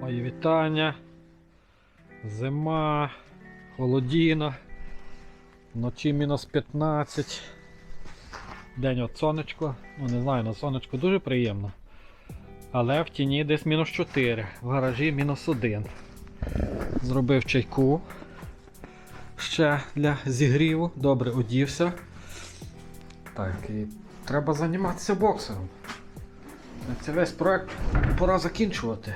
Мої вітання. Зима, холодіна. Вночі мінус 15. День от сонечко. Ну не знаю, на сонечко дуже приємно. Але в тіні десь мінус 4, в гаражі мінус 1. Зробив чайку ще для зігріву. Добре одівся. Так, і треба займатися боксером. Це весь проект пора закінчувати.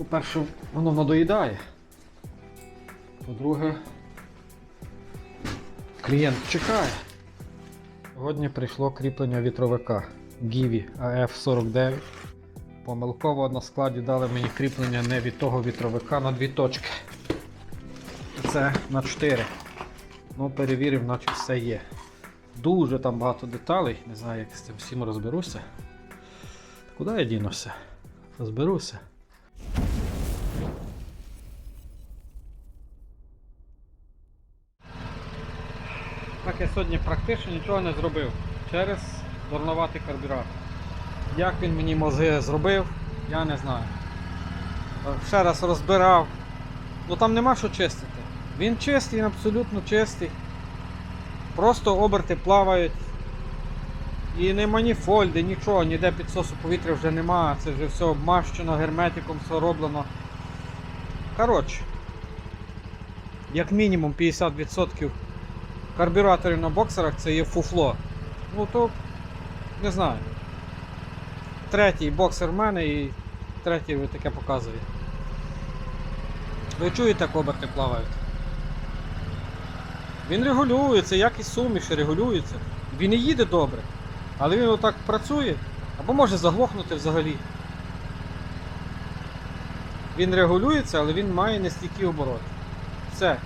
По-перше, воно надоїдає. По-друге, клієнт чекає. Сьогодні прийшло кріплення вітровика Givi AF49. Помилково на складі дали мені кріплення не від того вітровика на дві точки. Це на 4. Ну, перевірив, наче все є. Дуже там багато деталей, не знаю, як з цим всім розберуся. Куди я дінуся? Розберуся. Сьогодні практично нічого не зробив через дурноватий карбюратор. Як він мені мозги зробив, я не знаю. Ще раз розбирав. Ну там нема що чистити. Він чистий, він абсолютно чистий. Просто оберти плавають. І не маніфольди, нічого, ніде підсосу повітря вже нема, це вже все обмащено, герметиком все роблено. Коротше, як мінімум 50% карбюраторів на боксерах це є фуфло. Ну то не знаю. Третій боксер в мене і третій таке показує. Ви чуєте, як оберти плавають? Він регулюється, якість суміші регулюється. Він і їде добре. Але він отак працює, або може заглохнути взагалі. Він регулюється, але він має нестійкі обороти. Все.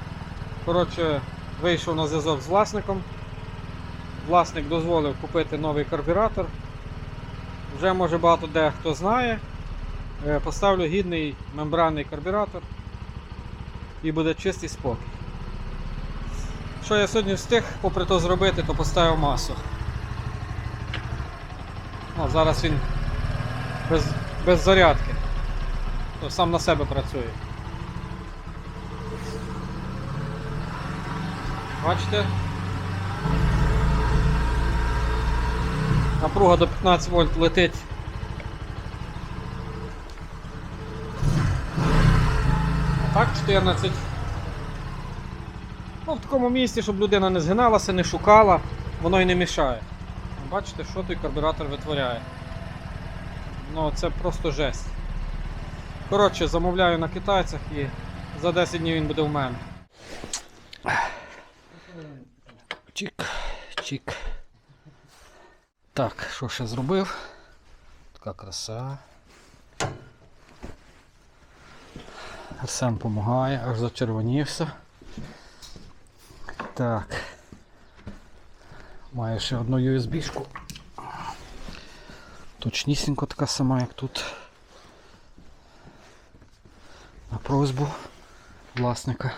Коротше, вийшов на зв'язок з власником. Власник дозволив купити новий карбюратор. Вже може багато де хто знає. Е, Поставлю гідний мембранний карбюратор і буде чистий спокій. Що я сьогодні встиг, попри то зробити, то поставив масу. Ну, зараз він без, без зарядки. То сам на себе працює. Бачите? Напруга до 15 вольт летить. А так 14. Ну, в такому місці, щоб людина не згиналася, не шукала, воно і не мішає. Бачите, що той карбюратор витворяє. Ну, це просто жесть. Коротше, замовляю на китайцях і за 10 днів він буде в мене. Чик, чик. Так, що ще зробив? Така краса. Арсен допомагає, аж зачервонівся. Так. Маю ще одну USB-шку. Точнісінько така сама, як тут. На просьбу власника.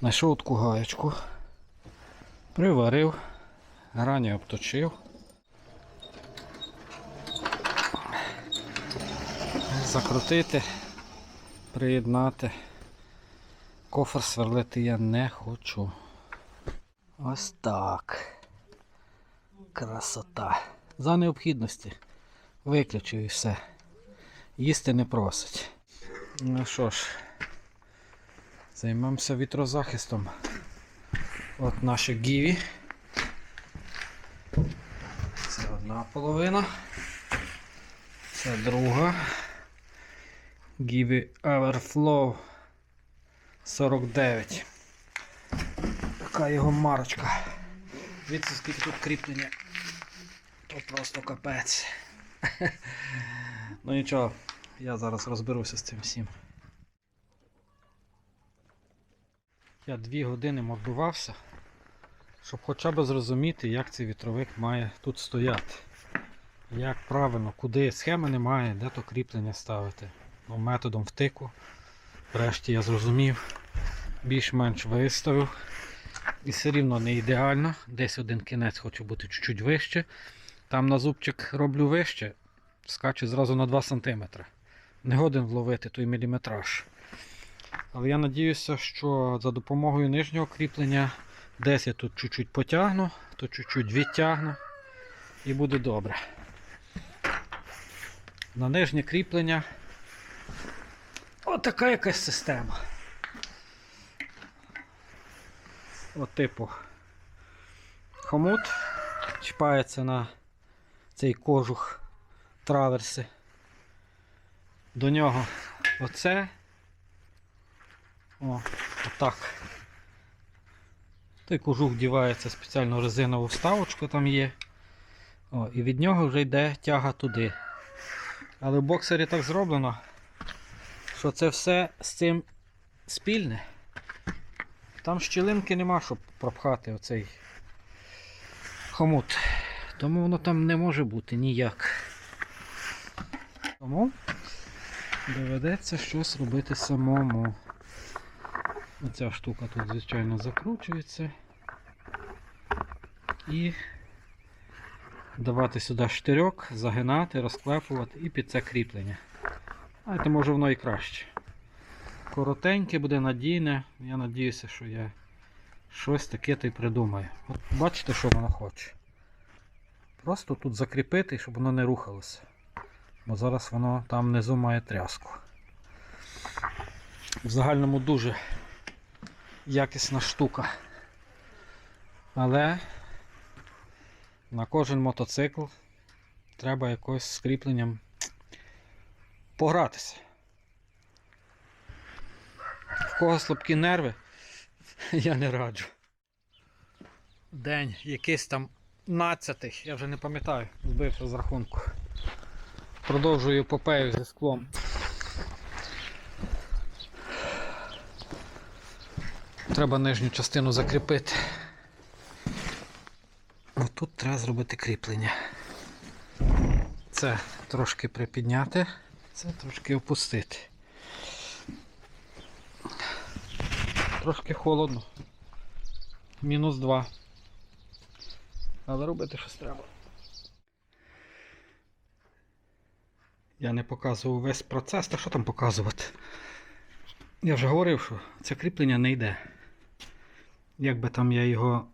Знайшов таку гаєчку. Приварив, грані обточив. Закрутити, приєднати. Кофр сверлити я не хочу. Ось так. Красота. За необхідності. Виключив і все. Їсти не просить. Ну що ж, займемося вітрозахистом. От наші гіві. Це одна половина. Це друга. Гіві Everflow 49. Така його марочка. Дивіться, скільки тут кріплення. То просто капець. ну нічого, я зараз розберуся з цим всім. Я дві години мордувався, щоб хоча б зрозуміти, як цей вітровик має тут стояти. Як правильно, куди схеми немає, де то кріплення ставити. Ну, методом втику. Врешті я зрозумів, більш-менш виставив. І все рівно не ідеально. Десь один кінець хочу бути чуть-чуть вище. Там на зубчик роблю вище, скачу зразу на 2 см. не годен вловити той міліметраж. Але я надіюся, що за допомогою нижнього кріплення десь я тут чуть-чуть потягну, то чуть-чуть відтягну і буде добре. На нижнє кріплення отака якась система. От типу хомут чіпається на цей кожух траверси. До нього оце. О, отак. Той кожух вдівається спеціально резинову вставочку там є. О, і від нього вже йде тяга туди. Але в боксері так зроблено, що це все з цим спільне. Там щілинки нема, щоб пропхати оцей хомут. Тому воно там не може бути ніяк. Тому доведеться щось робити самому. Оця штука тут, звичайно, закручується. І давати сюди штирьок, загинати, розклепувати і під це кріплення. Знаєте, може воно і краще. Коротеньке буде надійне. Я надіюся, що я щось таке то й придумаю. От бачите, що воно хоче. Просто тут закріпити, щоб воно не рухалося. Бо зараз воно там внизу має тряску. В загальному дуже якісна штука. Але на кожен мотоцикл треба якось з кріпленням погратися. В кого слабкі нерви, я не раджу. День якийсь там 12, я вже не пам'ятаю, збився з рахунку. Продовжую епопею зі склом. Треба нижню частину закріпити. Тут треба зробити кріплення. Це трошки припідняти, це трошки опустити. Трошки холодно. Мінус 2. Але робити щось треба. Я не показував весь процес, та що там показувати? Я вже говорив, що це кріплення не йде. Як би там я його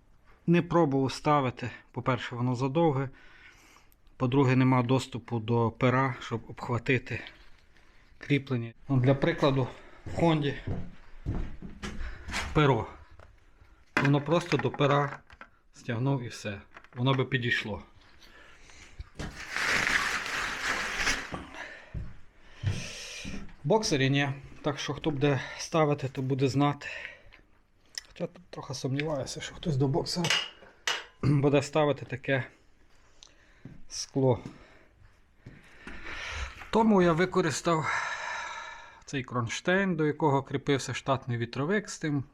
не пробував ставити, по-перше, воно задовге. По-друге, нема доступу до пера, щоб обхватити кріплення. Ну, для прикладу, в Хонді перо. Воно просто до пера стягнув і все. Воно би підійшло. В боксері ні. Так що хто буде ставити, то буде знати. Тут трохи сумніваюся, що хтось до боксера буде ставити таке скло. Тому я використав цей кронштейн, до якого кріпився штатний вітровик з тим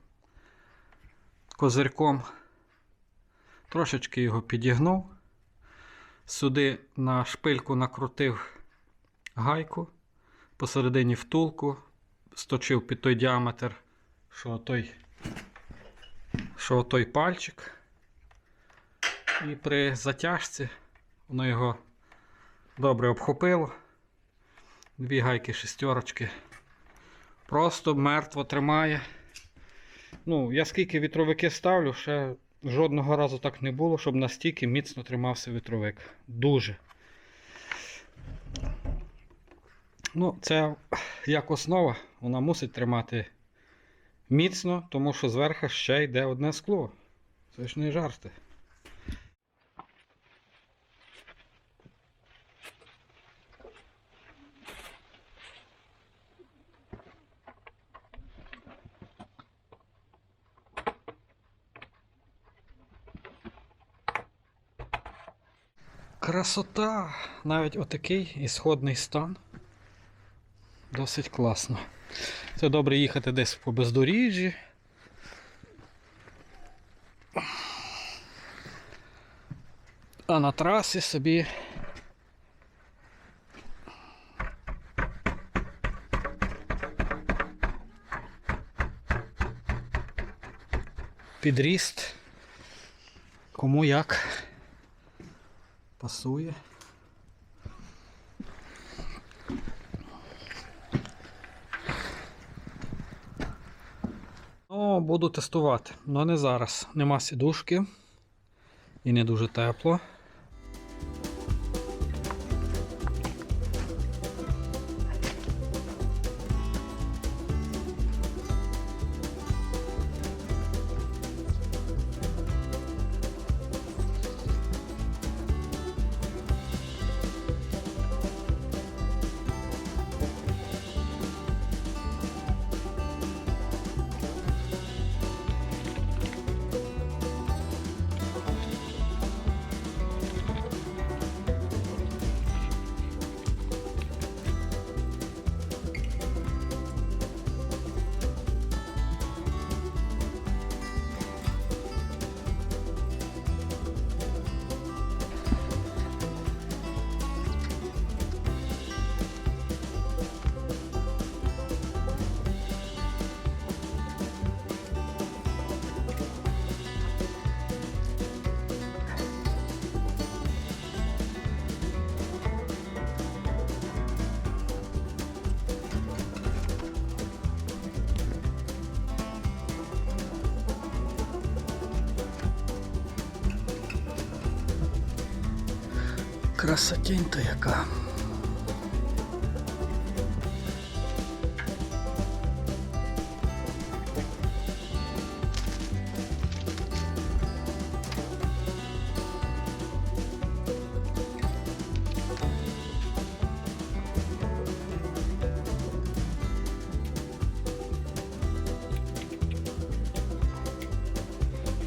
козирьком. Трошечки його підігнув. Сюди на шпильку накрутив гайку, посередині втулку, сточив під той діаметр, що той, що той пальчик. І при затяжці воно його добре обхопило. Дві гайки шестерочки. Просто мертво тримає. Ну, я скільки вітровики ставлю, ще жодного разу так не було, щоб настільки міцно тримався вітровик. Дуже. Ну, це як основа, вона мусить тримати міцно, тому що зверху ще йде одне скло. Це ж не жарти. Красота! Навіть отакий ісходний стан. Досить класно. Це добре їхати десь по бездоріжжі. А на трасі собі. Підріст. Кому як пасує. О, буду тестувати, але не зараз. Нема сідушки і не дуже тепло. Красотень-то яка.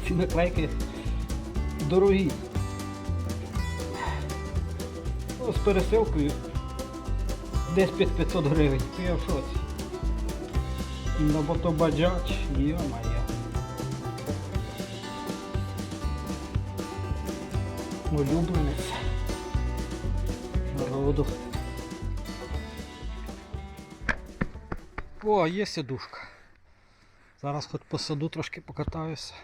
Ці дорогі. З пересилкою десь під 500 гривень. То я в шоці. Ну, бо то баджач, йо-моє. Улюбленець. Народу. О, є сідушка. Зараз хоч по саду трошки покатаюся.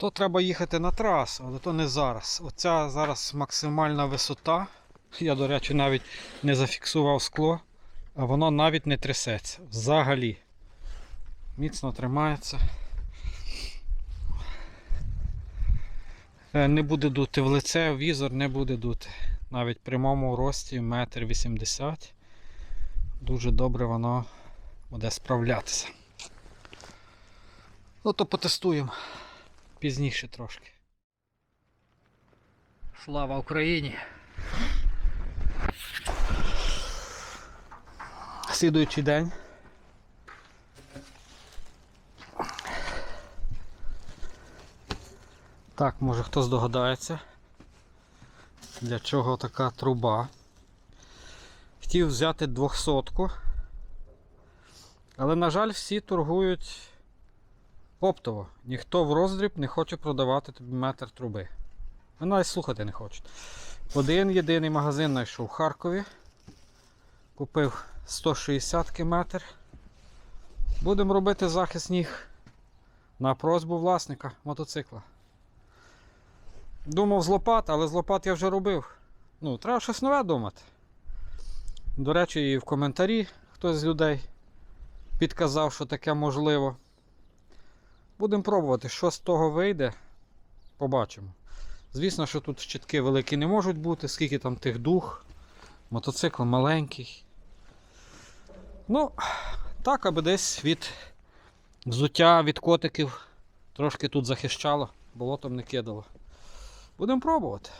То треба їхати на трасу, але то не зараз. Оця зараз максимальна висота. Я, до речі, навіть не зафіксував скло, а воно навіть не трясеться. Взагалі. Міцно тримається. Е, Не буде дути в лице, візор не буде дути. Навіть в прямому рості 1,80 м. Дуже добре воно буде справлятися. Ну то потестуємо пізніше трошки. Слава Україні! Слідуючий день. Так, може хто здогадається, для чого така труба. Хотів взяти 200 але, на жаль, всі торгують оптово. Ніхто в роздріб не хоче продавати тобі метр труби. Ви навіть слухати не хочуть. Один єдиний магазин знайшов в Харкові. Купив 160 метр. Будемо робити захист ніг на просьбу власника мотоцикла. Думав з лопат, але з лопат я вже робив. Ну, треба щось нове думати. До речі, і в коментарі хтось з людей підказав, що таке можливо. Будемо пробувати, що з того вийде. Побачимо. Звісно, що тут щитки великі не можуть бути, скільки там тих дух. Мотоцикл маленький. Ну, так, аби десь від взуття, від котиків трошки тут захищало, болотом не кидало. Будемо пробувати.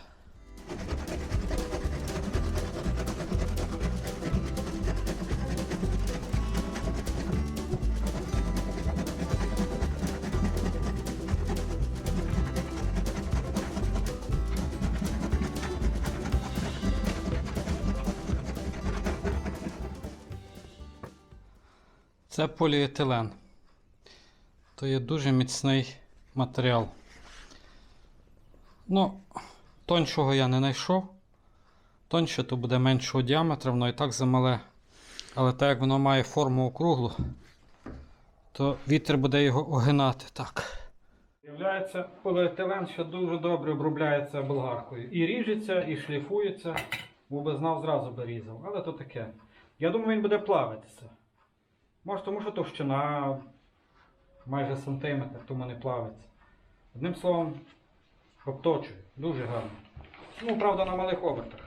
Це поліетилен. То є дуже міцний матеріал. Ну, тоншого я не знайшов. Тоньше то буде меншого діаметра, воно і так замале. Але так як воно має форму округлу, то вітер буде його огинати так. З'являється поліетилен, що дуже добре обробляється болгаркою. І ріжеться, і шліфується. Бо би знав, зразу би різав. Але то таке. Я думаю, він буде плавитися. Може, тому що товщина майже сантиметр, тому не плавиться. Одним словом, обточує. Дуже гарно. Ну, правда, на малих обертах.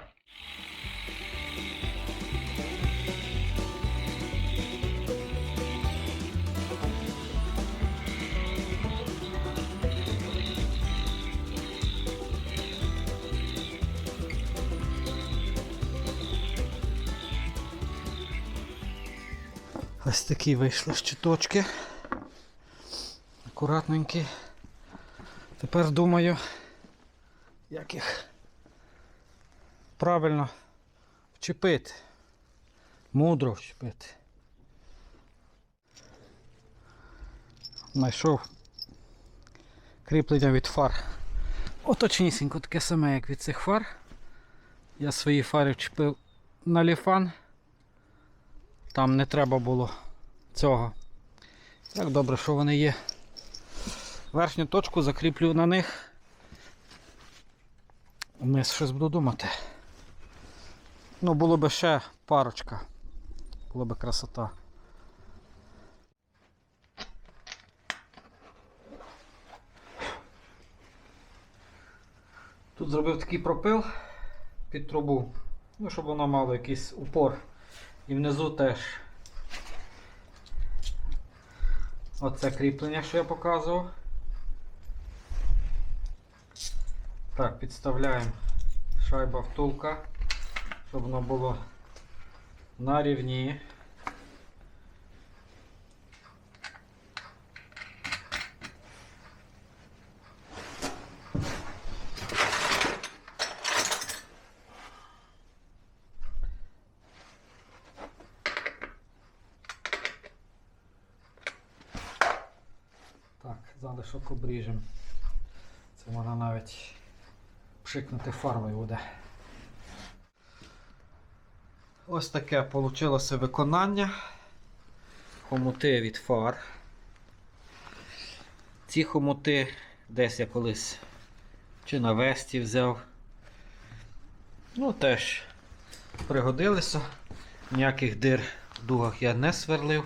Ось такі вийшли щиточки. Акуратненькі. Тепер думаю, як їх правильно вчепити. Мудро вчепити. Знайшов кріплення від фар. Оточнісінько таке саме, як від цих фар. Я свої фари вчепив на ліфан. Там не треба було цього. Так добре, що вони є. Верхню точку закріплю на них. Вниз щось буду думати. Ну, було би ще парочка. Було би красота. Тут зробив такий пропил під трубу, ну, щоб воно мало якийсь упор. І внизу теж оце кріплення, що я показував. Так, підставляємо шайба втулка, щоб воно було на рівні. Так, залишок. Це можна навіть пшикнути фарбою буде. Ось таке вийшло виконання. Хомути від фар. Ці хомути десь я колись чи на весті взяв. Ну, теж пригодилися. Ніяких дир в дугах я не сверлив.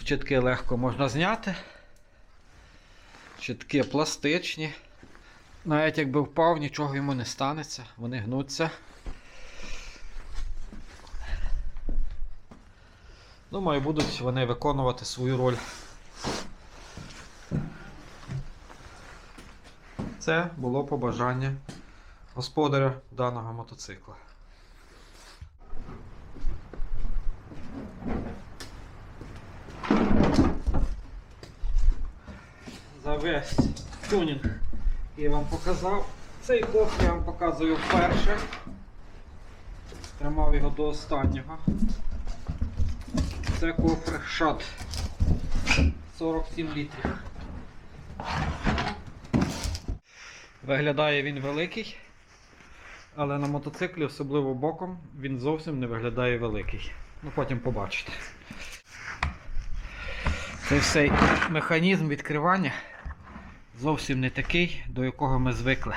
Щитки легко можна зняти. Щитки пластичні. Навіть якби впав, нічого йому не станеться, вони гнуться. Думаю, будуть вони виконувати свою роль. Це було побажання господаря даного мотоцикла. За весь тюнінг я вам показав. Цей кофр я вам показую вперше. Тримав його до останнього. Це кофр шат 47 літрів. Виглядає він великий, але на мотоциклі, особливо боком, він зовсім не виглядає великий. Ну потім побачите. Цей всей механізм відкривання зовсім не такий, до якого ми звикли.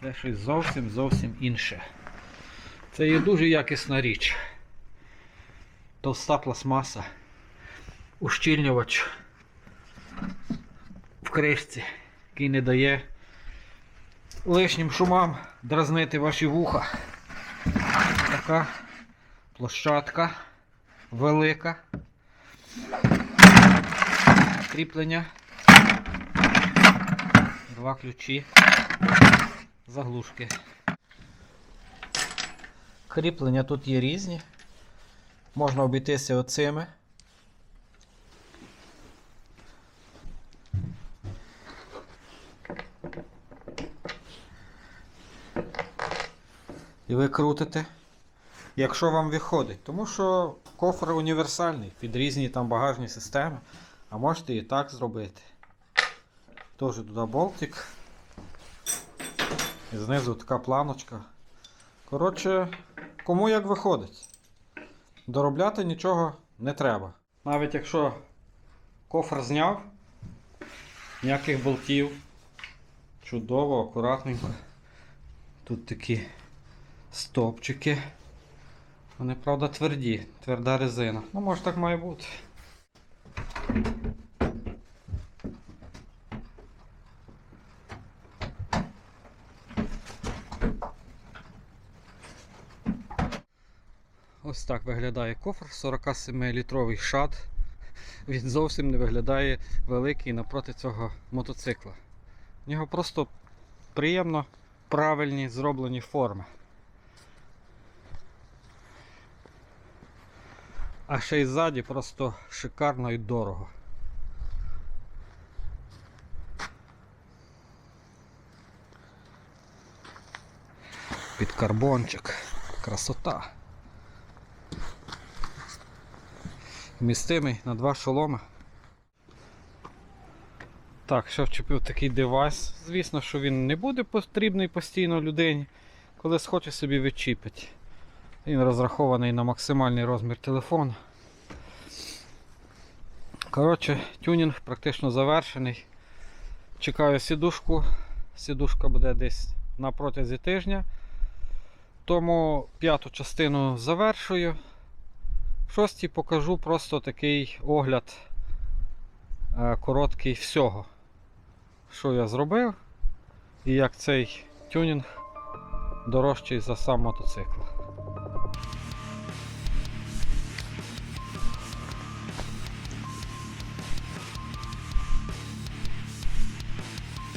Це щось зовсім зовсім інше. Це є дуже якісна річ. Товста пластмаса, ущільнювач в кришці, який не дає лишнім шумам дразнити ваші вуха. Така площадка велика. Кріплення Два ключі, заглушки. Кріплення тут є різні. Можна обійтися оцими. І ви крутите, якщо вам виходить. Тому що кофр універсальний під різні там багажні системи, а можете і так зробити. Теж туди болтик. І знизу така планочка. Коротше, кому як виходить. Доробляти нічого не треба. Навіть якщо кофр зняв, ніяких болтів. Чудово, акуратненько. Тут такі стопчики. Вони, правда, тверді, тверда резина. Ну, може так має бути. Ось так виглядає кофр 47-літровий шат. Він зовсім не виглядає великий напроти цього мотоцикла. В нього просто приємно правильні зроблені форми. А ще й ззаді просто шикарно і дорого. Під карбончик. Красота. Вмістимий на два шоломи. Так, ще вчепив такий девайс. Звісно, що він не буде потрібний постійно людині, коли схоче собі відчіпить. Він розрахований на максимальний розмір телефону. Коротше, тюнінг практично завершений. Чекаю сідушку. Сідушка буде десь на протязі тижня. Тому п'яту частину завершую. Шостій покажу просто такий огляд е, короткий всього, що я зробив і як цей тюнінг дорожчий за сам мотоцикл.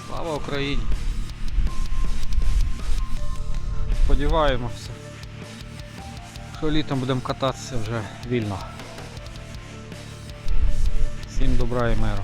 Слава Україні! Сподіваємося, що літом будемо кататися вже вільно. Всім добра і миру.